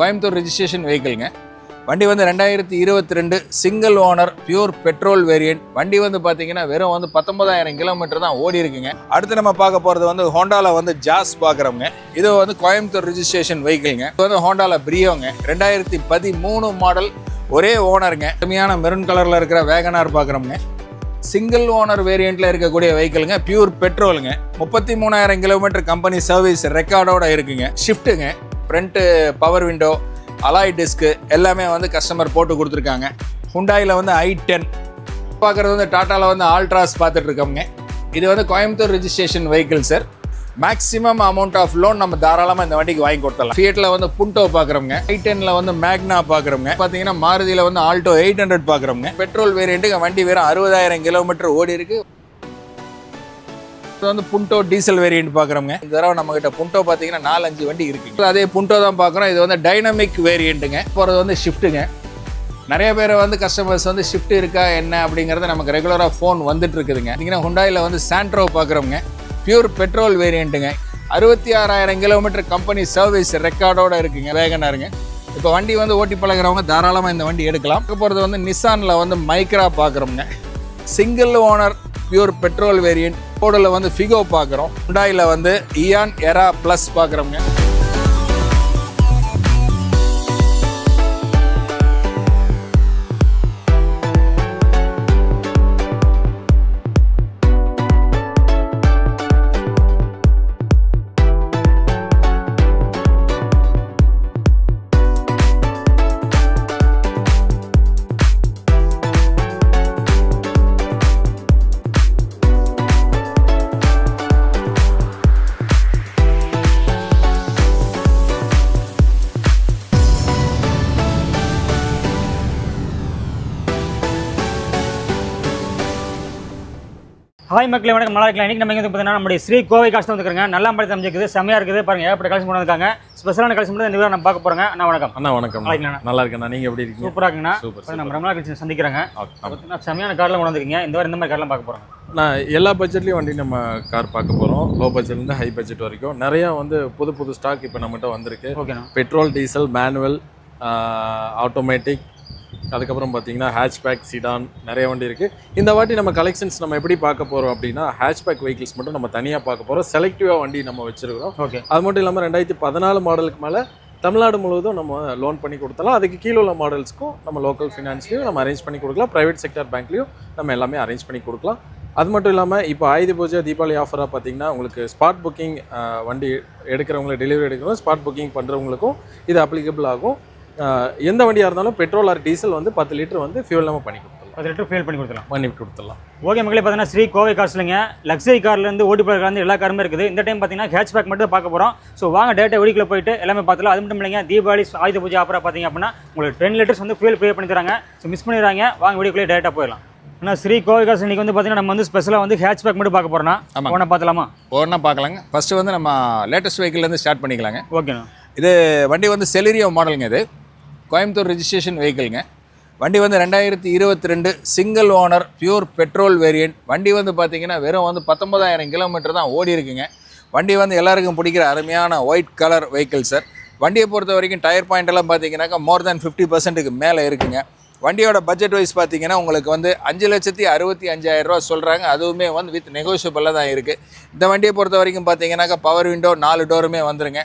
Coimbatore registration வெஹிக்கிள்ங்க வண்டி வந்து ரெண்டாயிரத்தி இருபத்தி ரெண்டு single owner pure petrol variant வண்டி வந்து பார்த்தீங்கன்னா வெறும் வந்து பத்தொன்பதாயிரம் கிலோமீட்டர் தான் ஓடி இருக்குங்க. அடுத்து நம்ம பார்க்க போகிறது வந்து ஹோண்டாவில் வந்து ஜாஸ் பார்க்குறோங்க இது வந்து கோயம்புத்தூர் ரிஜிஸ்ட்ரேஷன் வெஹிக்கிள்ங்க இது வந்து ஹோண்டாவில் பிரியோங்க ரெண்டாயிரத்தி பதிமூணு மாடல் ஒரே ஓனருங்க கம்மியான மெரூன் கலரில் இருக்கிற வேகனார் பார்க்குறோங்க சிங்கிள் ஓனர் வேரியண்ட்டில் இருக்கக்கூடிய வெஹிக்கிளுங்க பியூர் பெட்ரோலுங்க முப்பத்தி மூணாயிரம் கிலோமீட்டர் கம்பெனி சர்வீஸ் ரெக்கார்டோட இருக்குங்க. ஷிஃப்ட்டுங்க front power window alloy disc எல்லாமே வந்து கஸ்டமர் போட்டு கொடுத்துருக்காங்க. ஹுண்டாயில் வந்து ஐ டென். பார்க்குறது வந்து டாட்டாவில் வந்து ஆல்ட்ராஸ் பார்த்துட்ருக்கோங்க இது வந்து Coimbatore registration vehicle sir maximum amount of loan நம்ம தாராளமாக இந்த வண்டிக்கு வாங்கி கொடுத்துடலாம். ஃபியட்டில் வந்து புண்டோ பார்க்குறோங்க ஐ டெனில் வந்து மேக்னா பார்க்குறோங்க பார்த்தீங்கன்னா மாருதியில் வந்து ஆல்டோ எயிட் ஹண்ட்ரட் பார்க்குறோங்க பெட்ரோல் வேரியண்ட்டுக்கு வண்டி வெறும் அறுபதாயிரம் கிலோமீட்டர் ஓடி இருக்குது இது வந்து புண்டோ டீசல் வேரியண்ட் பார்க்குறோங்க இந்த தடவை நம்ம கிட்ட புண்டோ பார்த்தீங்கன்னா நாலஞ்சு வண்டி இருக்குது அதே புண்டோ தான் பார்க்குறோம். இது வந்து டைனமிக் வேரியண்ட்டுங்க போகிறது வந்து ஷிஃப்ட்டுங்க நிறைய பேர் வந்து கஸ்டமர்ஸ் வந்து ஷிஃப்ட் இருக்கா என்ன அப்படிங்கிறத நமக்கு ரெகுலராக ஃபோன் வந்துட்டு இருக்குதுங்க நீங்கள் ஹுண்டாயில் வந்து சாண்ட்ரோ பார்க்குறோங்க பியூர் பெட்ரோல் வேரியண்ட்டுங்க அறுபத்தி ஆறாயிரம் கிலோமீட்டர் கம்பெனி சர்வீஸ் ரெக்கார்டோடு இருக்குங்க. வேகனாருங்க இப்போ வண்டி வந்து ஓட்டி பழகுறவங்க தாராளமாக இந்த வண்டி எடுக்கலாம். போகிறது வந்து நிசானில் வந்து Micra பார்க்குறோங்க single owner pure petrol variant போர்டில் வந்து ஃபிகோ பார்க்குறோம். ஹுண்டாயில் வந்து இயான் எரா ப்ளஸ் பார்க்குறோங்க ஹாய் மக்களே வணக்கம். நல்லா இருக்கலாம் இன்றைக்கி நம்ம வந்து பார்த்தீங்கன்னா நம்முடைய ஸ்ரீ கோவை காசு வந்துருக்காங்க. நல்லா படத்தை அமைச்சிருக்குது செம்மையாக இருக்குது. பாருங்க ஏற்பட்ட கலெக்ஷன் கொண்டு வந்திருக்காங்க. ஸ்பெஷலான கலெக்ஷன் மட்டும் இந்த நம்ம பார்க்க போகிறோங்க அண்ணா வணக்கம். அண்ணா வணக்கம். நல்லா இருக்கீங்களா? நல்லா இருக்கேண்ணா நீங்க எப்படி இருக்கீங்க? சூப்பராக இருக்குங்கண்ணா. சூப்பர் நம்ம ரொம்ப நாள் கழிச்சு சந்திக்கிறாங்க. ஓகே, ஆமா. பார்த்தீங்கன்னா செம்மையான காரில் கொண்டு வந்திருக்கீங்க. இந்த வாரம் இந்த மாதிரி கார்லாம் பார்க்க போகிறோம் நான் எல்லா பட்ஜெட்லயும் வண்டி நம்ம கார் பார்க்க போறோம். லோ பட்ஜெட்லேருந்து ஹை பட்ஜெட் வரைக்கும். நிறைய வந்து புது புது ஸ்டாக் இப்போ நம்மகிட்ட வந்திருக்கு. ஓகேண்ணா. பெட்ரோல் டீசல் மேனுவல் ஆட்டோமேட்டிக் அதுக்கப்புறம் பார்த்தீங்கன்னா ஹேட்ச்பேக் சிடான் நிறைய வண்டி இருக்குது இந்த வாட்டி நம்ம கலெக்ஷன்ஸ் நம்ம எப்படி பார்க்க போகிறோம் அப்படின்னா ஹேட்ச்பேக் வெஹிக்கிள்ஸ் மட்டும் நம்ம தனியாக பார்க்க போகிறோம் செலக்டிவாக வண்டி நம்ம வச்சிருக்கிறோம். ஓகே அது மட்டும் இல்லாமல் ரெண்டாயிரத்தி பதினாலு மாடலுக்கு மேலே தமிழ்நாடு முழுவதும் நம்ம லோன் பண்ணி கொடுத்தலாம் அதுக்கு கீழே உள்ள மாடல்ஸ்க்கும் நம்ம லோக்கல் ஃபினான்ஸ்லையும் நம்ம அரேஞ்ச் பண்ணி கொடுக்கலாம். ப்ரைவேட் செக்டர் பேங்க்லையும் நம்ம எல்லாமே அரேஞ்ச் பண்ணி கொடுக்கலாம். அது மட்டும் இல்லாமல் இப்போ ஆயுத பூஜை தீபாவளி ஆஃபராக பார்த்தீங்கன்னா உங்களுக்கு ஸ்பாட் புக்கிங் வண்டி எடுக்கிறவங்களுக்கு டெலிவரி எடுக்கிறவங்க ஸ்பாட் புக்கிங் பண்ணுறவங்களுக்கும் இது அப்ளிகபிள் ஆகும். எந்த வண்டியாக இருந்தாலும் பெட்ரோல் ஆர் டீசல் வந்து பத்து லிட்டர் வந்து ஃபியூல் நம்ம பண்ணி கொடுத்துடலாம். பத்து லிட்டர் ஃபீல் பண்ணி கொடுத்துலாம் பண்ணி கொடுத்துடலாம். ஓகே மக்களே பார்த்தீங்கன்னா ஸ்ரீ கோவை காசுலங்க லக்ஸரி கார்லேருந்து ஓடி போகிறதுலேருந்து எல்லா காருமே இருக்குது. இந்த டைம் பார்த்தீங்கன்னா ஹேட்ச்பேக் மட்டும் பார்க்க போகிறோம் ஸோ வாங்க டேட்டா வீடியோக்குள்ள போயிட்டு எல்லாமே பார்த்துலாம் அது மட்டும் இல்லைங்க தீபாவளி ஆயுத பூஜை ஆஃபராக பார்த்தீங்க அப்படின்னா உங்களுக்கு டென் லிட்டர்ஸ் வந்து ஃபியூல் ப்ரே பண்ணி தராங்க. ஸோ மிஸ் பண்ணிடுறாங்க. வாங்க வீடியோக்குள்ளே டேட்டா போயிடலாம். ஆனால் ஸ்ரீ கோவை காசு இன்னைக்கு வந்து பார்த்தீங்கன்னா நம்ம வந்து ஸ்பெஷலாக வந்து ஹேட்ச்பேக் மட்டும் பார்க்க போகிறோம்னா ஆமாங்க. ஒன்றா பார்த்துலாமா ஒன்றா பார்க்கலாங்க. ஃபஸ்ட்டு வந்து நம்ம லேட்டஸ்ட் வெஹிக்கிள்லேருந்து ஸ்டார்ட் பண்ணிக்கலாங்க. ஓகேண்ணா இது வண்டி வந்து செலிரியோ மாடலுங்க இது. கோயம்புத்தூர் ரெஜிஸ்ட்ரேஷன் வெஹிக்கிள்ங்க வண்டி வந்து ரெண்டாயிரத்தி இருபத்தி ரெண்டு single owner pure petrol variant வண்டி வந்து பார்த்தீங்கன்னா வெறும் வந்து பத்தொன்பதாயிரம் கிலோமீட்டர் தான் ஓடி இருக்குங்க. வண்டி வந்து எல்லாருக்கும் பிடிக்கிற அருமையான ஒயிட் கலர் வெஹிக்கிள் சார் வண்டியை பொறுத்த வரைக்கும் டயர் பாயிண்ட் எல்லாம் பார்த்தீங்கன்னாக்கா மோர் தேன் ஃபிஃப்டி பர்சன்ட்டுக்கு மேலே இருக்குங்க. வண்டியோட பட்ஜெட் வைஸ் பார்த்தீங்கன்னா உங்களுக்கு வந்து அஞ்சு லட்சத்தி அறுபத்தி அஞ்சாயிரம் ரூபா சொல்கிறாங்க அதுவுமே வந்து வித் நெகோஷியபிளாக தான் இருக்குது இந்த வண்டியை பொறுத்த வரைக்கும் பார்த்தீங்கன்னாக்கா பவர் விண்டோ நாலு டோருமே வந்துருங்க.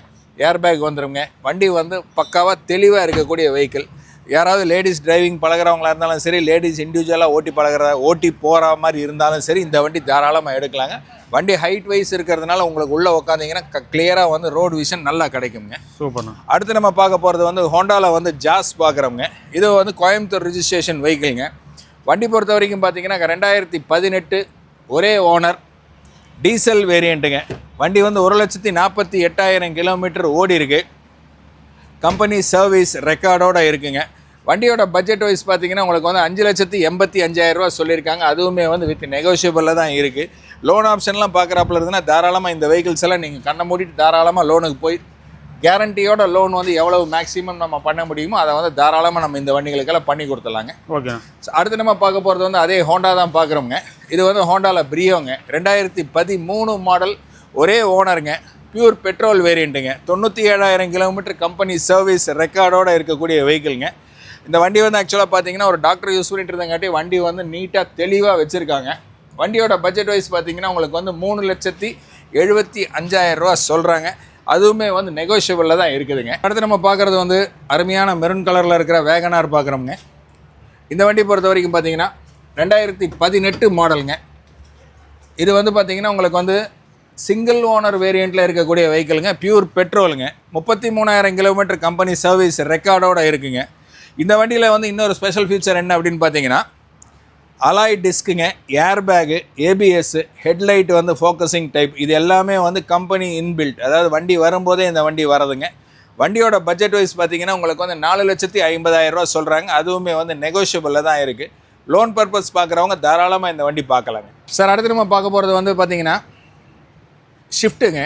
ஏர்பேக் வந்துருங்க. வண்டி வந்து பக்காவாக தெளிவாக இருக்கக்கூடிய வெஹிக்கிள் யாராவது லேடிஸ் டிரைவிங் பழகுறவங்களா இருந்தாலும் சரி லேடிஸ் இண்டிவிஜுவலாக ஓட்டி பழகுற ஓட்டி போகிற மாதிரி இருந்தாலும் சரி இந்த வண்டி தாராளமாக எடுக்கலாங்க. வண்டி ஹைட் வைஸ் இருக்கிறதுனால உங்களுக்கு உள்ளே உட்காந்திங்கன்னா கிளியராக வந்து ரோடு விஷன் நல்லா கிடைக்குங்க. சூப்பர்ண்ணா. அடுத்து நம்ம பார்க்க போகிறது வந்து ஹோண்டாவில் வந்து ஜாஸ் பார்க்குறோங்க. இது வந்து கோயம்புத்தூர் ரெஜிஸ்ட்ரேஷன் வெஹிக்கிள்ங்க வண்டி பொறுத்த வரைக்கும் பார்த்தீங்கன்னா ரெண்டாயிரத்தி பதினெட்டு ஒரே ஓனர் டீசல் வேரியண்ட்டுங்க வண்டி வந்து ஒரு லட்சத்தி நாற்பத்தி எட்டாயிரம் கிலோமீட்டர் ஓடி இருக்கு. கம்பெனி சர்வீஸ் ரெக்கார்டோட இருக்குங்க. வண்டியோட பட்ஜெட் வைஸ் பார்த்தீங்கன்னா உங்களுக்கு வந்து அஞ்சு லட்சத்தி எண்பத்தி அஞ்சாயிரம் ரூபா சொல்லியிருக்காங்க. அதுவுமே வந்து வித் நெகோஷியபிளில் தான் இருக்குது லோன் ஆப்ஷன்லாம் பார்க்குறாப்புல இருந்ததுன்னா தாராளமாக இந்த வெஹிக்கிள்ஸ் எல்லாம் நீங்கள் கண்ணை மூடிட்டு தாராளமாக லோனுக்கு போய் கேரண்டியோட லோன் வந்து எவ்வளவு மேக்ஸிமம் நம்ம பண்ண முடியுமோ அதை வந்து தாராளமாக நம்ம இந்த வண்டிகளுக்கெல்லாம் பண்ணி கொடுத்துலாங்க ஓகேண்ணா So, அடுத்து நம்ம பார்க்க போகிறது வந்து அதே ஹோண்டா தான் பார்க்குறோங்க இது வந்து ஹோண்டாவில் பிரியோங்க ரெண்டாயிரத்தி பதிமூணு மாடல் ஒரே ஓனருங்க பியூர் பெட்ரோல் வேரியண்ட்டுங்க தொண்ணூற்றி ஏழாயிரம் கிலோமீட்டர் கம்பெனி சர்வீஸ் ரெக்கார்டோட இருக்கக்கூடிய வெஹிக்கிள்ங்க இந்த வண்டி வந்து ஆக்சுவலாக பார்த்தீங்கன்னா ஒரு டாக்டர் யூஸ் பண்ணிட்டு இருந்தங்காட்டி வண்டி வந்து நீட்டாக தெளிவாக வச்சுருக்காங்க. வண்டியோட பட்ஜெட் வைஸ் பார்த்தீங்கன்னா உங்களுக்கு வந்து மூணு லட்சத்தி எழுபத்தி அஞ்சாயிரம் ரூபா சொல்கிறாங்க அதுவுமே வந்து நெகோஷியபிளில் தான் இருக்குதுங்க. அடுத்து நம்ம பார்க்குறது வந்து அருமையான மெரூன் கலரில் இருக்கிற வேகனார் பார்க்குறோங்க இந்த வண்டி பொறுத்த வரைக்கும் பார்த்தீங்கன்னா ரெண்டாயிரத்தி பதினெட்டு மாடலுங்க இது வந்து பார்த்தீங்கன்னா உங்களுக்கு வந்து சிங்கிள் ஓனர் வேரியண்ட்டில் இருக்கக்கூடிய வெஹிக்கிளுங்க பியூர் பெட்ரோலுங்க முப்பத்தி மூணாயிரம் கிலோமீட்டர் கம்பெனி சர்வீஸ் ரெக்கார்டோட இருக்குங்க. இந்த வண்டியில் வந்து இன்னொரு ஸ்பெஷல் ஃபீச்சர் என்ன அப்படின்னு பார்த்தீங்கன்னா அலாய் டிஸ்க்குங்க ஏர் பேகு ஏபிஎஸ் ஹெட்லைட் வந்து ஃபோக்கஸிங் டைப் இது எல்லாமே வந்து கம்பெனி இன்பில்ட் அதாவது வண்டி வரும்போதே இந்த வண்டி வரதுங்க. வண்டியோட பட்ஜெட் வைஸ் பார்த்தீங்கன்னா உங்களுக்கு வந்து நாலு லட்சத்தி ஐம்பதாயிரம் ரூபா சொல்கிறாங்க அதுவுமே வந்து நெகோஷியபிளில் தான் இருக்குது லோன் பர்பஸ் பார்க்குறவங்க தாராளமாக இந்த வண்டி பார்க்கலாங்க. சார் அடுத்து நம்ம பார்க்க போகிறது வந்து பார்த்தீங்கன்னா ஷிஃப்ட்டுங்க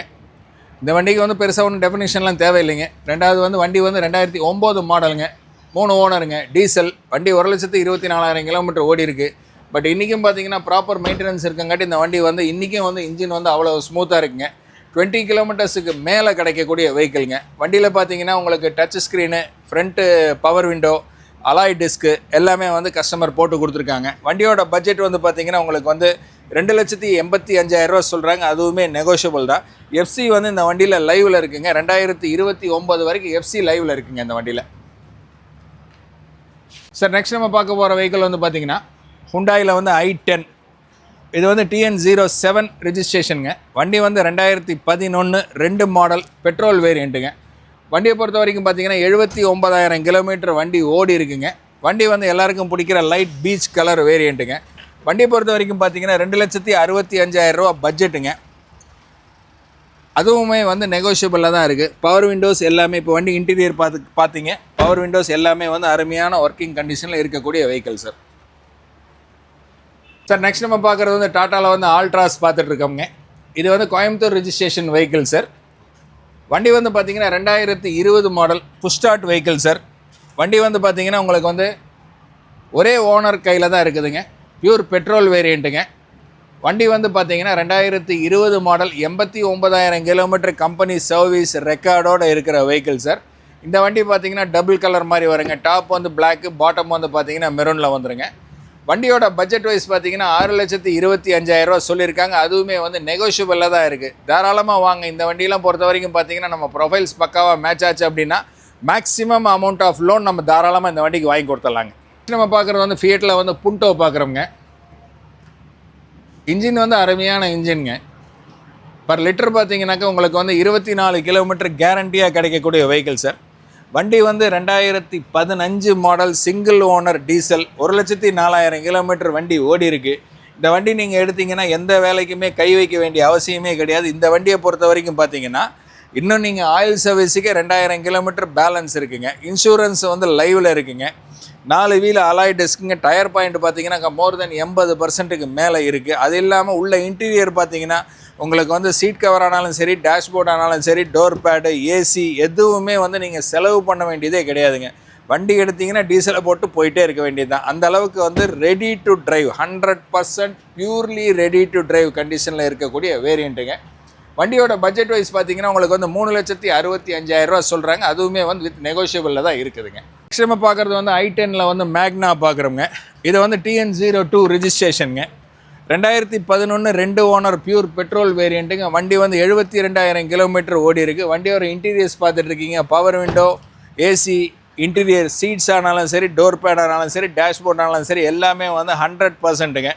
இந்த வண்டிக்கு வந்து பெருசாக ஒன்றும் டெஃபினேஷன்லாம் தேவையில்லைங்க. ரெண்டாவது வந்து வண்டி வந்து ரெண்டாயிரத்தி ஒம்பது மாடலுங்க மூணு ஓனருங்க. டீசல் வண்டி ஒரு லட்சத்து இருபத்தி நாலாயிரம் கிலோமீட்டர் ஓடி இருக்குது பட் இன்றைக்கும் பார்த்தீங்கன்னா ப்ராப்பர் மெயின்டெனன்ஸ் இருக்கங்காட்டி இந்த வண்டி வந்து இன்றைக்கும் வந்து இன்ஜின் வந்து அவ்வளோ ஸ்மூத்தாக இருக்குங்க. டுவெண்ட்டி கிலோமீட்டர்ஸுக்கு மேலே கிடைக்கக்கூடிய வெஹிக்கிள்ங்க வண்டியில் பார்த்தீங்கன்னா உங்களுக்கு touch screen front power window alloy disc எல்லாமே வந்து கஸ்டமர் போட்டு கொடுத்துருக்காங்க. வண்டியோட பட்ஜெட் வந்து பார்த்தீங்கன்னா உங்களுக்கு வந்து ரெண்டு லட்சத்தி எண்பத்தி அஞ்சாயிரம் ரூபா சொல்கிறாங்க அதுவுமே நெகோஷியபிள் தான். எஃப்சி வந்து இந்த வண்டியில் லைவில் இருக்குங்க. ரெண்டாயிரத்தி இருபத்தி ஒம்பது வரைக்கும் எஃப்சி லைவில் இருக்குங்க இந்த வண்டியில். சார் நெக்ஸ்ட் நம்ம பார்க்க போகிற வெஹிக்கிள் வந்து பார்த்தீங்கன்னா ஹுண்டாயில் வந்து ஐ டென் இது வந்து டிஎன் ஜீரோ செவன் ரிஜிஸ்ட்ரேஷனுங்க வண்டி வந்து ரெண்டாயிரத்தி பதினொன்று ரெண்டு மாடல் பெட்ரோல் வேரியண்ட்டுங்க வண்டியை பொறுத்த வரைக்கும் பார்த்தீங்கன்னா எழுபத்தி ஒன்பதாயிரம் கிலோமீட்டர் வண்டி ஓடி இருக்குங்க. வண்டி வந்து எல்லாருக்கும் பிடிக்கிற லைட் பீச் கலர் வேரியண்ட்டுங்க வண்டியை பொறுத்த வரைக்கும் பார்த்தீங்கன்னா ரெண்டு லட்சத்தி அறுபத்தி அஞ்சாயிரம் ரூபா பட்ஜெட்டுங்க அதுவுமே வந்து நெகோஷியபிளாக தான் இருக்குது பவர் விண்டோஸ் எல்லாமே இப்போ வண்டி இன்டீரியர் பார்த்து பார்த்தீங்க பவர் விண்டோஸ் எல்லாமே வந்து அருமையான ஒர்க்கிங் கண்டிஷனில் இருக்கக்கூடிய வெஹிக்கிள் சார் சார் நெக்ஸ்ட் நம்ம பார்க்குறது வந்து டாட்டாவில் வந்து ஆல்ட்ராஸ் பார்த்துட்ருக்கோங்க இது வந்து கோயம்புத்தூர் ரிஜிஸ்ட்ரேஷன் வெஹிக்கிள் சார் வண்டி வந்து பார்த்தீங்கன்னா ரெண்டாயிரத்தி இருபது மாடல் புஷ்டாட் வெஹிக்கிள் சார் வண்டி வந்து பார்த்தீங்கன்னா உங்களுக்கு வந்து ஒரே ஓனர் கையில் தான் இருக்குதுங்க. பியூர் பெட்ரோல் வேரியண்ட்டுங்க வண்டி வந்து பார்த்தீங்கன்னா ரெண்டாயிரத்தி இருபது மாடல் எண்பத்தி ஒன்பதாயிரம் கிலோமீட்டர் கம்பெனி சர்வீஸ் ரெக்கார்டோட இருக்கிற வெஹிக்கிள் சார் இந்த வண்டி பார்த்தீங்கன்னா டபுள் கலர் மாதிரி வருங்க. டாப் வந்து பிளாக்கு பாட்டம் வந்து பார்த்தீங்கன்னா மெரூனில் வந்துருங்க. வண்டியோட பட்ஜெட் வைஸ் பார்த்தீங்கன்னா ஆறு லட்சத்தி இருபத்தி அஞ்சாயிரம் ரூபா சொல்லியிருக்காங்க. அதுவுமே வந்து நெகோஷியபிளாக தான் இருக்குது தாராளமாக வாங்க. இந்த வண்டியெல்லாம் பொறுத்த வரைக்கும் பார்த்தீங்கன்னா நம்ம ப்ரொஃபைல்ஸ் பக்காவாக மேட்ச் ஆச்சு அப்படின்னா மேக்ஸிமம் அமௌண்ட் ஆஃப் லோன் நம்ம தாராளமாக இந்த வண்டிக்கு வாங்கி கொடுத்துடலாங்க. நம்ம பார்க்குறது வந்து ஃபியட்டில் வந்து புண்டோ பார்க்குறோங்க இன்ஜின் வந்து அருமையான இன்ஜின்ங்க. பர் லிட்டர் பார்த்தீங்கன்னாக்கா உங்களுக்கு வந்து இருபத்தி நாலு கிலோமீட்டர் கேரண்டியாக கிடைக்கக்கூடிய வெஹிக்கிள் சார் வண்டி வந்து ரெண்டாயிரத்தி பதினஞ்சு மாடல் சிங்கிள் ஓனர் டீசல் ஒரு லட்சத்தி நாலாயிரம் கிலோமீட்டர் வண்டி ஓடி இருக்குது இந்த வண்டி நீங்கள் எடுத்தீங்கன்னா எந்த வேலைக்குமே கை வைக்க வேண்டிய அவசியமே கிடையாது. இந்த வண்டியை பொறுத்த வரைக்கும் பார்த்தீங்கன்னா இன்னும் நீங்கள் ஆயில் சர்வீஸுக்கு ரெண்டாயிரம் கிலோமீட்டர் பேலன்ஸ் இருக்குங்க. இன்சூரன்ஸ் வந்து லைவில் இருக்குங்க. நாலு வீல் அலாய் டெஸ்க்குங்க. டயர் பாயிண்ட் பார்த்தீங்கன்னா மோர் தென் எண்பது பர்சன்ட்டுக்கு மேலே இருக்குது அது இல்லாமல் உள்ள இன்டீரியர் பார்த்தீங்கன்னா உங்களுக்கு வந்து சீட் கவர் ஆனாலும் சரி டேஷ்போர்ட் ஆனாலும் சரி டோர் பேடு ஏசி எதுவுமே வந்து நீங்கள் செலவு பண்ண வேண்டியதே கிடையாதுங்க. வண்டி எடுத்தீங்கன்னா டீசலை போட்டு போயிட்டே இருக்க வேண்டியது தான் அந்த அளவுக்கு வந்து ready to drive hundred percent purely ready to drive கண்டிஷனில் இருக்கக்கூடிய வேரியண்ட்டுங்க வண்டியோட பட்ஜெட் வைஸ் பார்த்தீங்கன்னா உங்களுக்கு வந்து மூணு லட்சத்தி அறுபத்தி அஞ்சாயிரம் ரூபா சொல்கிறாங்க அதுவுமே வந்து வித் நெகோஷியபிளில் தான் இருக்குதுங்க. நெக்ஸ்ட் நம்ம பார்க்குறது வந்து ஐ டெனில் வந்து மேக்னா பார்க்குறோங்க இது வந்து டிஎன் ஜீரோ டூ ரிஜிஸ்ட்ரேஷனுங்க ரெண்டாயிரத்தி பதினொன்று ரெண்டு ஓனர் பியூர் பெட்ரோல் வேரியண்ட்டுங்க வண்டி வந்து எழுபத்தி ரெண்டாயிரம் கிலோமீட்டர் ஓடி இருக்கு. வண்டியோட இன்டீரியர்ஸ் பார்த்துட்டு இருக்கீங்க. Power window AC interior seats ஆனாலும் சரி டோர் பேட் ஆனாலும் சரி டேஷ்போர்ட் ஆனாலும் சரி எல்லாமே வந்து ஹண்ட்ரட் பர்சன்ட்டுங்க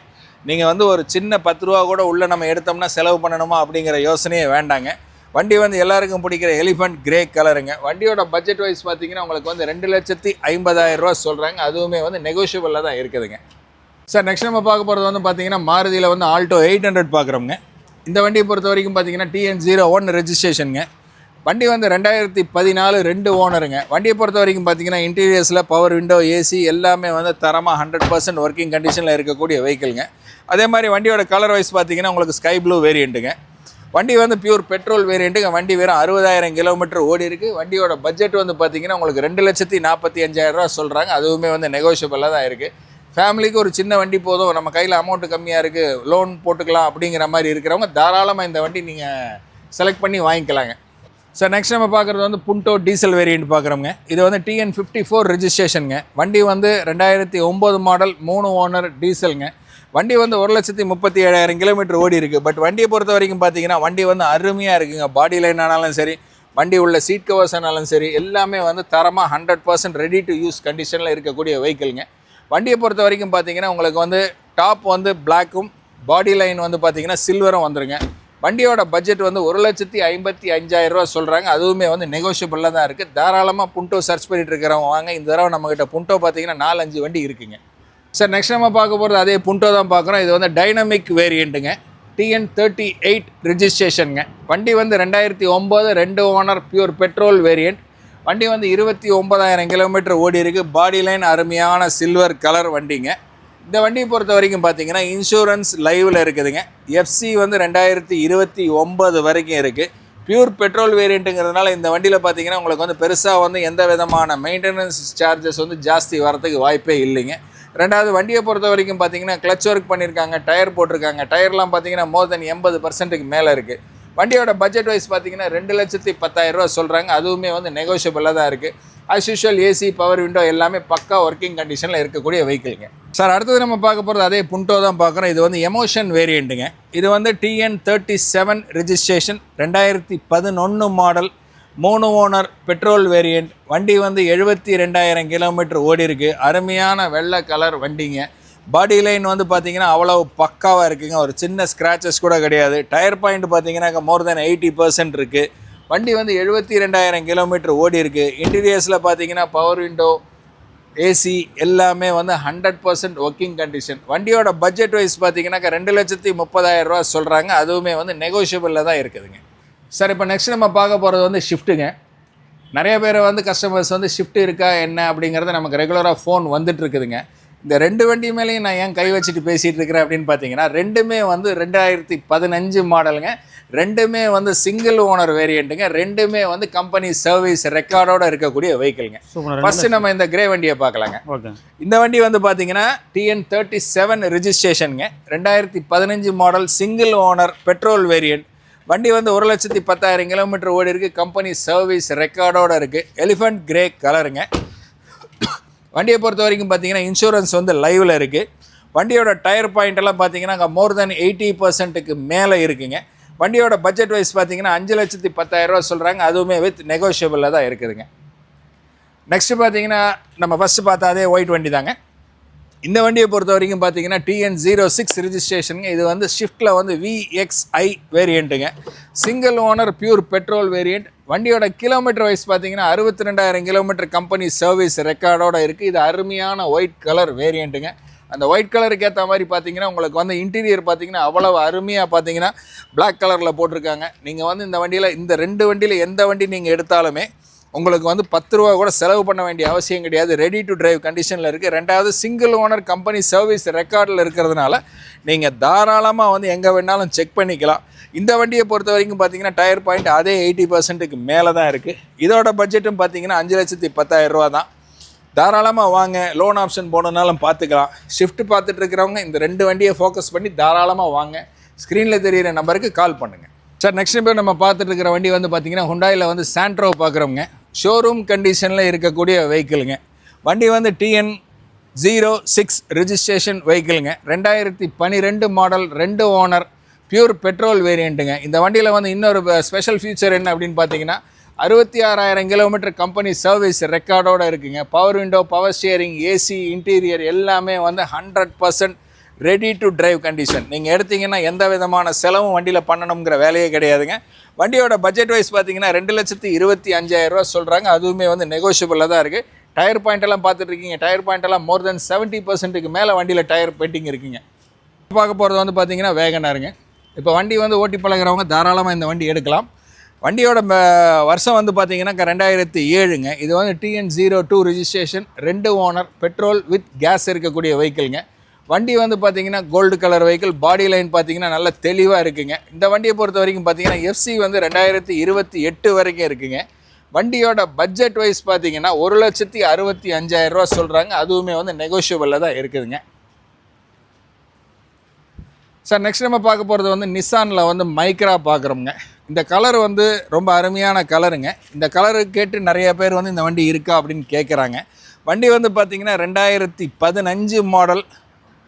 நீங்கள் வந்து ஒரு சின்ன பத்து ரூபா கூட உள்ளே நம்ம எடுத்தோம்னா செலவு பண்ணணுமா அப்படிங்கிற யோசனையே வேண்டாங்க. வண்டி வந்து எல்லாருக்கும் பிடிக்கிற எலிஃபண்ட் கிரே கலருங்க. வண்டியோட பட்ஜெட் வைஸ் பார்த்தீங்கன்னா உங்களுக்கு வந்து ரெண்டு லட்சத்தி ஐம்பதாயிரம் ரூபா சொல்கிறாங்க அதுவுமே வந்து நெகோஷியபிளில் தான் இருக்குதுங்க. சார் நெக்ஸ்ட் நம்ம பார்க்க போகிறது வந்து பார்த்தீங்கன்னா மாருதியில் வந்து ஆல்டோ எயிட் ஹண்ட்ரட் பார்க்குறோங்க இந்த வண்டியை பொறுத்த வரைக்கும் பார்த்தீங்கன்னா டிஎன் ஜீரோ ஒன் ரெஜிஸ்ட்ரேஷனுங்க வண்டி வந்து ரெண்டாயிரத்தி பதினாலு ரெண்டு ஓனருங்க. வண்டியை பொறுத்த வரைக்கும் பார்த்தீங்கன்னா இன்டீரியர்ஸில் பவர் விண்டோ ஏசி எல்லாமே வந்து தரமாக ஹண்ட்ரட் பர்சன்ட் ஒர்க்கிங் கண்டிஷனில் இருக்கக்கூடிய வெஹிக்கிள்ங்க அதே மாதிரி வண்டியோட கலர் வைஸ் பார்த்தீங்கன்னா உங்களுக்கு ஸ்கை ப்ளூ வேரியண்ட்டுங்க வண்டி வந்து பியூர் பெட்ரோல் வேரியண்ட்டுங்க வண்டி வெறும் அறுபதாயிரம் கிலோமீட்டர் ஓடி இருக்குது வண்டியோட பட்ஜெட் வந்து பார்த்தீங்கன்னா உங்களுக்கு ரெண்டு லட்சத்தி நாற்பத்தி அஞ்சாயிரரூவா ரூபா சொல்கிறாங்க அதுவுமே வந்து நெகோஷியபிளாக தான் இருக்குது ஃபேமிலிக்கு ஒரு சின்ன வண்டி போதும். நம்ம கையில் அமௌண்ட்டு கம்மியாக இருக்குது லோன் போட்டுக்கலாம் அப்படிங்கிற மாதிரி இருக்கிறவங்க தாராளமாக இந்த வண்டி நீங்கள் செலக்ட் பண்ணி வாங்கிக்கலாங்க. சார் நெக்ஸ்ட் நம்ம பார்க்குறது வந்து புண்டோ டீசல் வேரியண்ட் பார்க்குறோங்க இது வந்து டிஎன் ஃபிஃப்டி ஃபோர் ரெஜிஸ்ட்ரேஷனுங்க வண்டி வந்து ரெண்டாயிரத்தி ஒம்பது மாடல் மூணு ஓனர் டீசலுங்க வண்டி வந்து ஒரு லட்சத்தி முப்பத்தி ஏழாயிரம் கிலோமீட்டர் ஓடி இருக்குது பட் வண்டியை பொறுத்த வரைக்கும் பார்த்தீங்கன்னா வண்டி வந்து அருமையாக இருக்குங்க. பாடி லைன் ஆனாலும் சரி வண்டி உள்ள சீட் கவர்ஸ் ஆனாலும் சரி எல்லாமே வந்து தரமாக hundred percent ready to use கண்டிஷனில் இருக்கக்கூடிய வெஹிக்கிள்ங்க வண்டியை பொறுத்த வரைக்கும் பார்த்தீங்கன்னா உங்களுக்கு வந்து டாப் வந்து பிளாக்கும் பாடி லைன் வந்து பார்த்தீங்கன்னா சில்வரும் வந்துருங்க. வண்டியோட பட்ஜெட் வந்து ஒரு லட்சத்தி ஐம்பத்தி அஞ்சாயிரம் ரூபா சொல்கிறாங்க அதுவுமே வந்து நெகோஷியபிளாக தான் இருக்குது தாராளமாக புண்டோ சர்ச் பண்ணிகிட்டு இருக்கிறவங்க வாங்க. இந்த தடவை நம்மக்கிட்ட புண்டோ பார்த்தீங்கன்னா நாலஞ்சு வண்டி இருக்குங்க. சார் நெக்ஸ்ட் நம்ம பார்க்க போகிறது அதே புண்டோ தான் பார்க்குறோம். இது வந்து டைனமிக் வேரியண்ட்டுங்க டிஎன் தேர்ட்டி எயிட் ரிஜிஸ்ட்ரேஷனுங்க வண்டி வந்து ரெண்டாயிரத்தி ஒம்பது ரெண்டு ஓனர் பியூர் பெட்ரோல் வேரியண்ட் வண்டி வந்து இருபத்தி ஒன்பதாயிரம் கிலோமீட்டர் ஓடி இருக்குது பாடி லைன் அருமையான சில்வர் கலர் வண்டிங்க. இந்த வண்டியை பொறுத்த வரைக்கும் பார்த்தீங்கன்னா இன்சூரன்ஸ் லைவில் இருக்குதுங்க. எஃப்சி வந்து ரெண்டாயிரத்தி இருபத்தி ஒம்பது வரைக்கும் இருக்குது பியூர் பெட்ரோல் வேரியண்ட்டுங்கிறதுனால இந்த வண்டியில் பார்த்தீங்கன்னா உங்களுக்கு வந்து பெருசாக வந்து எந்த விதமான மெயின்டெனன்ஸ் சார்ஜஸ் வந்து ஜாஸ்தி வரதுக்கு வாய்ப்பே இல்லைங்க. ரெண்டாவது வண்டியை பொறுத்த வரைக்கும் பார்த்தீங்கன்னா கிளச் ஒர்க் பண்ணியிருக்காங்க டயர் போட்டிருக்காங்க. டயர்லாம் பார்த்தீங்கன்னா மோர் தென் எண்பது பர்சன்ட்டுக்கு மேலே இருக்குது வண்டியோட பட்ஜெட் வைஸ் பார்த்தீங்கன்னா ரெண்டு லட்சத்தி பத்தாயிரம் ரூபா சொல்கிறாங்க அதுவுமே வந்து நெகோஷியபிளாக தான் இருக்குது as usual AC power window எல்லாமே பக்கா ஒர்க்கிங் கண்டிஷனில் இருக்கக்கூடிய வெஹிக்கிள்ங்க சார் அடுத்தது நம்ம பார்க்க போகிறது அதே புண்டோ தான் பார்க்குறோம். இது வந்து எமோஷன் வேரியண்ட்டுங்க இது வந்து டிஎன் தேர்ட்டி செவன் ரிஜிஸ்ட்ரேஷன் ரெண்டாயிரத்தி பதினொன்று மாடல் மூணு ஓனர் பெட்ரோல் வேரியண்ட் வண்டி வந்து எழுபத்தி ரெண்டாயிரம் கிலோமீட்டர் ஓடி இருக்கு அருமையான வெள்ளை கலர் வண்டிங்க. பாடி லைன் வந்து பார்த்தீங்கன்னா அவ்வளோ பக்காவாக இருக்குங்க. ஒரு சின்ன ஸ்க்ராச்சஸ் கூட கிடையாது. டயர் பாயிண்ட் பார்த்தீங்கன்னா மோர் தென் எயிட்டி பர்சன்ட் இருக்குது வண்டி வந்து எழுபத்தி ரெண்டாயிரம் கிலோமீட்டர் ஓடி இருக்கு இன்டீரியர்ஸில் பார்த்தீங்கன்னா பவர் விண்டோ ஏசி எல்லாமே வந்து ஹண்ட்ரட் பர்சன்ட் ஒர்க்கிங் கண்டிஷன் வண்டியோட பட்ஜெட் வைஸ் பார்த்தீங்கன்னாக்கா ரெண்டு லட்சத்தி முப்பதாயிரம் ரூபா சொல்கிறாங்க அதுவுமே வந்து நெகோஷியபிளில் தான் இருக்குதுங்க. சார் இப்போ நெக்ஸ்ட் நம்ம பார்க்க போகிறது வந்து ஷிஃப்ட்டுங்க நிறைய பேர் வந்து கஸ்டமர்ஸ் வந்து ஷிஃப்ட் இருக்கா என்ன அப்படிங்கிறத நமக்கு ரெகுலராக ஃபோன் வந்துட்டு இருக்குதுங்க. இந்த ரெண்டு வண்டி மேலேயும் நான் ஏன் கை வச்சுட்டு பேசிகிட்டு இருக்கிறேன் அப்படின்னு பார்த்தீங்கன்னா ரெண்டுமே வந்து ரெண்டாயிரத்தி பதினஞ்சு மாடலுங்க ரெண்டுமே வந்து சிங்கிள் ஓனர் வேரியண்ட்டுங்க ரெண்டுமே வந்து கம்பெனி சர்வீஸ் ரெக்கார்டோட இருக்கக்கூடிய வெஹிக்கிள்ங்க ஃபர்ஸ்ட் நம்ம இந்த கிரே வண்டியை பார்க்கலாங்க. ஓகே இந்த வண்டி வந்து பார்த்தீங்கன்னா டிஎன் தேர்ட்டி செவன் ரிஜிஸ்ட்ரேஷனுங்க ரெண்டாயிரத்தி பதினஞ்சு model single owner petrol variant வண்டி வந்து ஒரு லட்சத்தி பத்தாயிரம் கிலோமீட்டர் ஓடி இருக்குது கம்பெனி சர்வீஸ் ரெக்கார்டோட இருக்குது எலிஃபண்ட் கிரே கலருங்க. வண்டியை பொறுத்த வரைக்கும் பார்த்தீங்கன்னா இன்சூரன்ஸ் வந்து லைவில் இருக்குது வண்டியோட டயர் பாயிண்ட் எல்லாம் பார்த்தீங்கன்னா அங்கே மோர் தென் எயிட்டி பர்சன்ட்டுக்கு மேலே இருக்குங்க. வண்டியோட பட்ஜெட் வைஸ் பார்த்தீங்கன்னா அஞ்சு லட்சத்தி பத்தாயிரம் ரூபா சொல்கிறாங்க அதுவுமே வித் நெகோஷியபிளில் தான் இருக்குதுங்க. நெக்ஸ்ட்டு பார்த்தீங்கன்னா நம்ம ஃபஸ்ட்டு பார்த்தா அதே ஒயிட் வண்டி தாங்க. இந்த வண்டியை பொறுத்த வரைக்கும் பார்த்தீங்கன்னா டிஎன் ஜீரோ சிக்ஸ் ரிஜிஸ்ட்ரேஷனுங்க இது வந்து ஷிஃப்ட்டில் வந்து VXI வேரியண்ட்டுங்க single owner pure petrol variant வண்டியோட கிலோமீட்டர் வைஸ் பார்த்தீங்கன்னா அறுபத்தி ரெண்டாயிரம் கிலோமீட்டர் கம்பெனி சர்வீஸ் ரெக்கார்டோட இருக்குது இது அருமையான ஒயிட் கலர் வேரியண்ட்டுங்க அந்த ஒயிட் கலருக்கு ஏற்ற மாதிரி பார்த்தீங்கன்னா உங்களுக்கு வந்து இன்டீரியர் பார்த்தீங்கன்னா அவ்வளவு அருமையாக பார்த்தீங்கன்னா பிளாக் கலரில் போட்டிருக்காங்க. நீங்கள் வந்து இந்த வண்டியில் இந்த ரெண்டு வண்டியில் எந்த வண்டி நீங்கள் எடுத்தாலுமே உங்களுக்கு வந்து பத்து ரூபா கூட செலவு பண்ண வேண்டிய அவசியம் கிடையாது. ரெடி டு டிரைவ் கண்டிஷனில் இருக்குது ரெண்டாவது சிங்கிள் ஓனர் கம்பெனி சர்வீஸ் ரெக்கார்டில் இருக்கிறதுனால நீங்கள் தாராளமாக வந்து எங்கே வேணாலும் செக் பண்ணிக்கலாம். இந்த வண்டியை பொறுத்த வரைக்கும் பார்த்தீங்கன்னா டயர் பாயிண்ட் அதே எயிட்டி பர்சன்ட்டுக்கு மேலே தான் இருக்குது இதோட பட்ஜெட்டும் பார்த்தீங்கன்னா அஞ்சு லட்சத்தி பத்தாயிரம் ரூபா தான். தாராளமாக வாங்க. லோன் ஆப்ஷன் போனதுனாலும் பார்த்துக்கலாம் ஷிஃப்ட் பார்த்துட்டு இருக்கிறவங்க இந்த ரெண்டு வண்டியை ஃபோக்கஸ் பண்ணி தாராளமாக வாங்க. ஸ்க்ரீனில் தெரியிற நம்பருக்கு கால் பண்ணுங்கள் சார் நெக்ஸ்ட் இப்போ நம்ம பார்த்துட்டு இருக்கிற வண்டி வந்து பார்த்தீங்கன்னா ஹுண்டாயில் வந்து சாண்ட்ரோ பார்க்குறவங்க ஷோரூம் கண்டிஷனில் இருக்கக்கூடிய வெஹிக்கிளுங்க வண்டி வந்து டிஎன் ஜீரோ சிக்ஸ் ரிஜிஸ்ட்ரேஷன் வெஹிக்கிளுங்க ரெண்டாயிரத்தி பன்னிரெண்டு மாடல் ரெண்டு ஓனர் பியூர் பெட்ரோல் வேரியண்ட்டுங்க இந்த வண்டியில் வந்து இன்னொரு ஸ்பெஷல் ஃபியூச்சர் என்ன அப்படின்னு பார்த்தீங்கன்னா அறுபத்தி ஆறாயிரம் கிலோமீட்டர் கம்பெனி சர்வீஸ் ரெக்கார்டோட இருக்குங்க. Power window power steering AC interior எல்லாமே வந்து hundred percent ready to drive condition நீங்கள் எடுத்தீங்கன்னா எந்த விதமான செலவும் வண்டியில் பண்ணணுங்கிற வேலையே கிடையாதுங்க. வண்டியோட பட்ஜெட் வைஸ் பார்த்தீங்கன்னா ரெண்டு லட்சத்தி இருபத்தி அஞ்சாயிரரூவா ரூபா சொல்கிறாங்க அதுவுமே வந்து நெகோஷியபிளாக தான் இருக்குது டயர் பாயிண்ட் எல்லாம் டயர் பாயிண்ட் எல்லாம் மோர் தென் செவன்ட்டி பர்சன்ட்டுக்கு மேலே வண்டியில் டயர் பெட்டிங் இருக்குங்க. பார்க்க போகிறது வந்து பார்த்தீங்கன்னா வேகனாருங்க இப்போ வண்டி வந்து ஓட்டி பழகுறவங்க தாராளமாக இந்த வண்டி எடுக்கலாம். வண்டியோட ம- வருஷம் வந்து பார்த்தீங்கன்னா ரெண்டாயிரத்தி ஏழுங்க. இது வந்து டிஎன் ஜீரோ டூ ரிஜிஸ்ட்ரேஷன் ரெண்டு ஓனர் பெட்ரோல் வித் கேஸ் இருக்கக்கூடிய வெஹிக்கிள்ங்க வண்டி வந்து பார்த்தீங்கன்னா gold colour vehicle body line பார்த்தீங்கன்னா நல்லா தெளிவாக இருக்குங்க. இந்த வண்டியை பொறுத்த வரைக்கும் பார்த்தீங்கன்னா எஃப்சி வந்து ரெண்டாயிரத்தி இருபத்தி எட்டு வரைக்கும் இருக்குங்க. வண்டியோட பட்ஜெட் வைஸ் பார்த்தீங்கன்னா ஒரு லட்சத்தி அறுபத்தி அஞ்சாயிரம் ரூபா சொல்கிறாங்க அதுவுமே வந்து நெகோஷியபிளில் தான் இருக்குதுங்க. சார் நெக்ஸ்ட் நம்ம பார்க்க போகிறது வந்து நிசானில் வந்து மைக்ரா பார்க்குறோங்க இந்த கலர் வந்து ரொம்ப அருமையான கலருங்க இந்த கலரு கேட்டு நிறைய பேர் வந்து இந்த வண்டி இருக்கா அப்படின்னு கேட்குறாங்க வண்டி வந்து பார்த்திங்கன்னா ரெண்டாயிரத்தி பதினஞ்சு model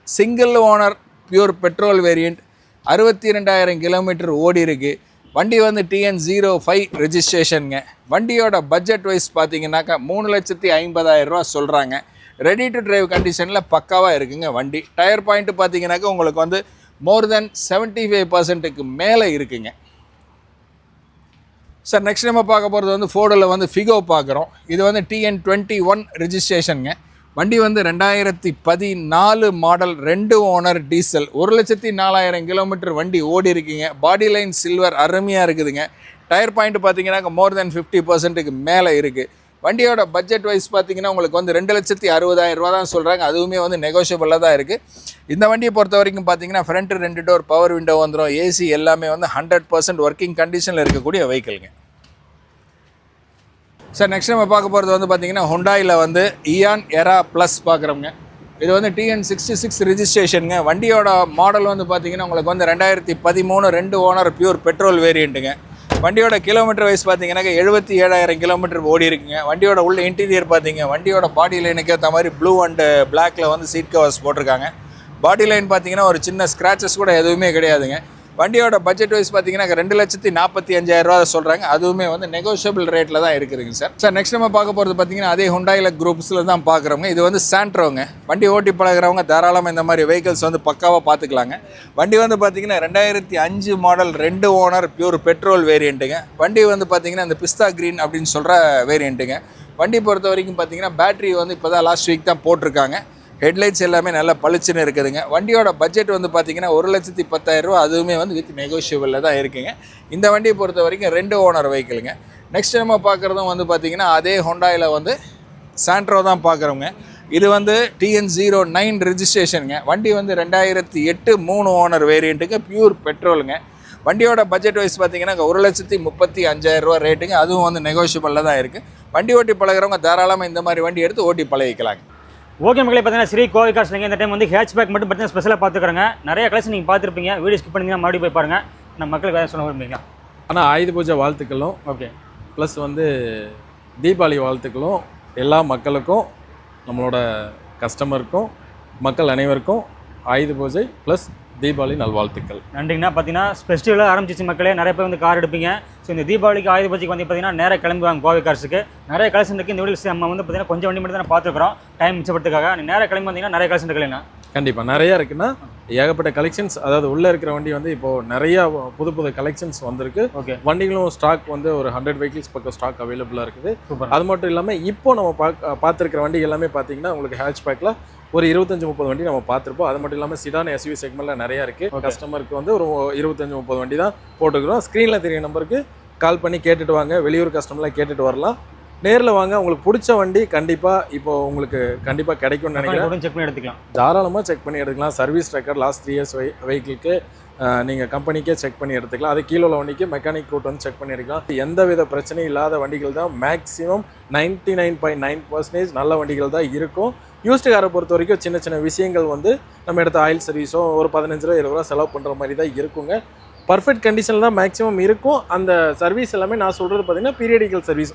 single owner pure petrol variant அறுபத்தி ரெண்டாயிரம் கிலோமீட்டர் ஓடி இருக்குது வண்டி வந்து டிஎன் ஜீரோ ஃபைவ் ரெஜிஸ்ட்ரேஷனுங்க வண்டியோட பட்ஜெட் வைஸ் பார்த்தீங்கன்னாக்கா மூணு லட்சத்தி ஐம்பதாயிரரூவா சொல்கிறாங்க ரெடி டு டிரைவ் கண்டிஷனில் பக்காவாக இருக்குங்க வண்டி. டயர் பாயிண்ட்டு பார்த்தீங்கன்னாக்கா உங்களுக்கு வந்து மோர் தென் செவன்ட்டி ஃபைவ் பர்சன்ட்டுக்கு மேலே இருக்குங்க. சார் நெக்ஸ்ட் நம்ம பார்க்க போகிறது வந்து ஃபோர்டில் வந்து ஃபிகோ பார்க்குறோம் இது வந்து டிஎன் டுவெண்ட்டி ஒன் ரிஜிஸ்ட்ரேஷனுங்க வண்டி வந்து ரெண்டாயிரத்தி பதினாலு மாடல் ரெண்டு ஓனர் டீசல். ஒரு லட்சத்தி நாலாயிரம் கிலோமீட்டர் வண்டி ஓடி இருக்குங்க. பாடி லைன் சில்வர் அருமையாக இருக்குதுங்க. டயர் பாயிண்ட் பார்த்தீங்கன்னா மோர் தென் ஃபிஃப்டி பர்சன்ட்டுக்கு மேலே இருக்குது வண்டியோட பட்ஜெட் வைஸ் பார்த்தீங்கன்னா உங்களுக்கு வந்து ரெண்டு லட்சத்தி அறுபதாயிரம் ரூபா தான் சொல்கிறாங்க அதுவுமே வந்து நெகோஷியபிளாக தான் இருக்குது இந்த வண்டியை பொறுத்த வரைக்கும் பார்த்தீங்கன்னா ஃப்ரண்ட்டு ரெண்டு டோர் பவர் விண்டோ வந்துடும் ஏசி எல்லாமே வந்து ஹண்ட்ரட் பர்சன்ட் ஒர்க்கிங் கண்டிஷனில் இருக்கக்கூடிய வெஹிக்கிள்ங்க சார் நெக்ஸ்ட் நம்ம பார்க்க போகிறது வந்து பார்த்தீங்கன்னா ஹுண்டாயில் வந்து இயான் எரா ப்ளஸ் பார்க்குறோங்க இது வந்து டிஎன் சிக்ஸ்டி சிக்ஸ் ரிஜிஸ்ட்ரேஷனுங்க வண்டியோட மாடல் வந்து பார்த்தீங்கன்னா உங்களுக்கு வந்து ரெண்டாயிரத்தி பதிமூணு ரெண்டு ஓனர் பியூர் பெட்ரோல் வேரியண்ட்டுங்க வண்டியோட கிலோமீட்டர் வைஸ் பார்த்தீங்கன்னாக்க எழுபத்தி ஏழாயிரம் கிலோமீட்டர் ஓடி இருக்குங்க. வண்டியோட உள்ள இன்டீரியர் பார்த்தீங்க வண்டியோட பாடி லைனுக்கு ஏற்ற மாதிரி ப்ளூ அண்டு பிளாக்ல வந்து சீட் கவர்ஸ் போட்டிருக்காங்க. பாடி லைன் பார்த்தீங்கன்னா ஒரு சின்ன ஸ்க்ராச்சஸ் கூட எதுவுமே கிடையாதுங்க. வண்டியோட பட்ஜெட் வைஸ் பார்த்தீங்கன்னா ரெண்டு லட்சத்தி நாற்பத்தி அஞ்சாயிரம் ரூபா சொல்கிறாங்க அதுவுமே வந்து நெகோஷியபிள் ரேட்டில் தான் இருக்குதுங்க சார். சார் நெக்ஸ்ட் நம்ம பார்க்க போகிறது பார்த்தீங்கன்னா அதே ஹுண்டாயில் குரூப்ஸில் தான் பார்க்குறவங்க. இது வந்து சாண்ட்ரோங்க வண்டி ஓட்டி பழகிறவங்க தாராளமாக இந்த மாதிரி வெஹிக்கிள்ஸ் வந்து பக்காவாக பார்த்துக்கலாங்க வண்டி வந்து பார்த்தீங்கன்னா ரெண்டாயிரத்தி அஞ்சு மாடல் ரெண்டு ஓனர் பியூர் பெட்ரோல் வேரியண்ட்டுங்க வண்டி வந்து பார்த்தீங்கன்னா இந்த பிஸ்தா க்ரீன் அப்படின்னு சொல்கிற வேரியண்ட்டுங்க வண்டி பொறுத்த வரைக்கும் பார்த்தீங்கன்னா பேட்டரி வந்து இப்போ தான் லாஸ்ட் வீக் தான் போட்டிருக்காங்க. ஹெட்லைட்ஸ் எல்லாமே நல்லா பளிச்சுன்னு இருக்குதுங்க. வண்டியோட பட்ஜெட் வந்து பார்த்தீங்கன்னா ஒரு லட்சத்தி பத்தாயிரம் ரூபா அதுவுமே வந்து வித் நெகோஷியபிளில் தான் இருக்குங்க. இந்த வண்டியை பொறுத்த வரைக்கும் ரெண்டு ஓனர் வெஹிக்கிளுங்க நெக்ஸ்ட் நம்ம பார்க்குறதும் வந்து பார்த்தீங்கன்னா அதே ஹொண்டாயில் வந்து சாண்ட்ரோ தான் பார்க்குறோங்க இது வந்து டிஎன் ஜீரோ நைன் ரிஜிஸ்ட்ரேஷனுங்க வண்டி வந்து ரெண்டாயிரத்தி எட்டு மூணு ஓனர் வேரியண்ட்டுங்க பியூர் பெட்ரோலுங்க வண்டியோட பட்ஜெட் வைஸ் பார்த்தீங்கன்னா ஒரு லட்சத்தி முப்பத்தி அஞ்சாயிரரூவா ரேட்டுங்க அதுவும் வந்து நெகோஷியபிளில் தான் இருக்குது வண்டி ஓட்டி பழகிறவங்க தாராளமாக இந்த மாதிரி வண்டி எடுத்து ஓட்டி பழகிக்கலாங்க. ஓகே மக்களே பார்த்தீங்கன்னா ஸ்ரீ கோவை காசுலங்க இந்த டைம் வந்து ஹேட்ச்பேக் மட்டும் பார்த்தீங்கன்னா ஸ்பெஷலாக பார்த்துக்கிறேங்க. நிறைய கலெக்ஷன் நீங்கள் பார்த்துருப்பீங்க. வீடியோ ஸ்கிப் பண்ணீங்கன்னா மறுபடியும் போய் பாருங்க. நம்ம மக்களுக்கு வேறு சொல்ல விரும்புறீங்க ஆனால் ஆயுத பூஜை வாழ்த்துக்களும். ஓகே. ப்ளஸ் வந்து தீபாவளி வாழ்த்துக்களும் எல்லா மக்களுக்கும் நம்மளோட கஸ்டமருக்கும் மக்கள் அனைவருக்கும் ஆயுத பூஜை ப்ளஸ் தீபாவளி நல்வாழ்த்துக்கள். நன்றிங்கண்ணா. பார்த்தீங்கன்னா ஃபெஸ்டிவலாக ஆரம்பிச்சிச்சு மக்களே. நிறைய பேர் வந்து கார் எடுப்பீங்க. ஸோ இந்த தீபாவளிக்கு ஆயுத பூஜைக்கு வந்து பார்த்தீங்கன்னா நேராக கிளம்புவாங்க கோவை கார்ஸுக்கு நிறைய கலெக்ஷன் இருக்குது இந்த வீடியோஸ் நம்ம வந்து பார்த்தீங்கன்னா கொஞ்சம் வண்டி மட்டும் தான் பார்த்துருக்கோம் டைம் மிச்சப்படுறதுக்காக நீ நேராக கிளம்பி வந்தீங்கன்னா நிறைய கலெக்ஷன் இருக்குல்லண்ணா கண்டிப்பாக நிறைய இருக்குன்னா ஏகப்பட்ட கலெக்ஷன்ஸ் அதாவது உள்ளே இருக்கிற வண்டி வந்து இப்போது நிறையா புது புது கலெக்ஷன்ஸ் வந்திருக்கு. ஓகே வண்டிகளும் ஸ்டாக் வந்து ஒரு ஹண்ட்ரட் வெஹிக்கிள்ஸ் பக்கம் ஸ்டாக் அவைலபிளாக இருக்குது. அது மட்டும் இல்லாமல் இப்போ நம்ம பார்க்க பார்த்துருக்கிற வண்டி எல்லாமே பார்த்தீங்கன்னா உங்களுக்கு ஹேட்ச் பேக்கில் ஒரு இருபத்தஞ்சு முப்பது வண்டி நம்ம பார்த்துருப்போம். அது மட்டும் இல்லாமல் சிடான் எஸ்யூவி செக்மெண்ட்டில் நிறையா இருக்குது. கஸ்டமருக்கு வந்து ஒரு இருபத்தஞ்சு முப்பது வண்டி தான் போட்டுக்கிறோம். ஸ்க்ரீனில் தெரிய நம்பருக்கு கால் பண்ணி கேட்டுட்டு வாங்க. வெளியூர் கஸ்டமர்லாம் கேட்டுட்டு வரலாம். நேரில் வாங்க. உங்களுக்கு பிடிச்ச வண்டி கண்டிப்பாக இப்போ உங்களுக்கு கண்டிப்பாக கிடைக்கும்னு நினைக்கிறேன். செக் பண்ணி எடுத்துக்கலாம். தாராளமாக செக் பண்ணி எடுக்கலாம் service record last three years வெஹிக்கிளுக்கு நீங்கள் கம்பெனிக்கே செக் பண்ணி எடுத்துக்கலாம். அது கீழே உள்ள வண்டிக்கு மெக்கானிக் கூட்டு வந்து செக் பண்ணி எடுக்கலாம் எந்த வித பிரச்சனையும் இல்லாத வண்டிகள் தான். Maximum ninety nine point nine percentage நல்ல வண்டிகள் தான் இருக்கும். யூஸ்டு காரை பொறுத்த வரைக்கும் சின்ன சின்ன விஷயங்கள் வந்து நம்ம எடுத்த ஆயில் சர்வீஸோ ஒரு பதினஞ்சு ரூபா இருபது ரூபா செலவு பண்ணுற மாதிரி தான் இருக்குங்க. பர்ஃபெக்ட் கண்டிஷனில் தான் மேக்ஸிமம் இருக்கும். அந்த சர்வீஸ் எல்லாமே நான் சொல்கிறது பார்த்தீங்கன்னா பீரியடிக்கல் சர்வீஸ்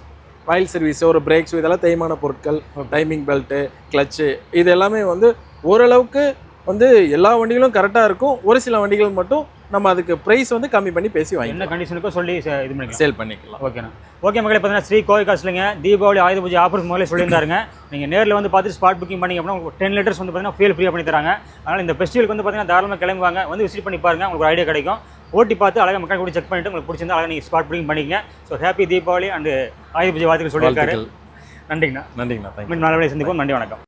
ஆயில் சர்வீஸ் ஒரு பிரேக்ஸ் இதெல்லாம் தேய்மான பொருட்கள் டைமிங் பெல்ட்டு கிளச்சு இது எல்லாமே வந்து ஓரளவுக்கு வந்து எல்லா வண்டிகளும் கரெக்டாக இருக்கும். ஒரு சில வண்டிகள் மட்டும் நம்ம அதுக்கு ப்ரைஸ் வந்து கம்மி பண்ணி பேசி என்ன வாங்கிக்கலாம் கண்டிஷனுக்கோ சொல்லி இது பண்ணிக்கலாம். சேல் பண்ணிக்கலாம். ஓகேண்ணா ஓகே மக்களே பார்த்தீங்கன்னா ஸ்ரீ கோவை காசுலங்க தீபாவளி ஆயுத பூஜை ஆஃபர்ஸ் முதல்ல சொல்லியிருந்தாருங்க. நீங்கள் நேரில் வந்து பார்த்து ஸ்பாட் புக்கிங் பண்ணிங்க அப்படின்னா உங்களுக்கு டென் லிட்டர்ஸ் வந்து பார்த்தீங்கன்னா ஃபியூல் ஃப்ரீயாக பண்ணி தராங்க. அதனால் இந்த ஃபெஸ்டிவலுக்கு வந்து பார்த்தீங்கன்னா தாராளமாக கிளம்புவாங்க. வந்து விசிட் பண்ணி பாருங்க உங்களுக்கு ஒரு ஐடியா கிடைக்கும். ஓட்டி பார்த்து அழகாக மக்கள் கூட செக் பண்ணிட்டு உங்களுக்கு பிடிச்சிருந்தா அழகாக நீங்கள் ஸ்பாட் புக்கிங் பண்ணிக்கங்க. So happy Deepavali and Ayudha Puja வாழ்த்துக்கள் சொல்லியிருக்காரு. நன்றிங்கண்ணா. நன்றிங்கண்ணா. மீண்டும் நல்லபடியாக சந்திப்போம். நன்றி வணக்கம்.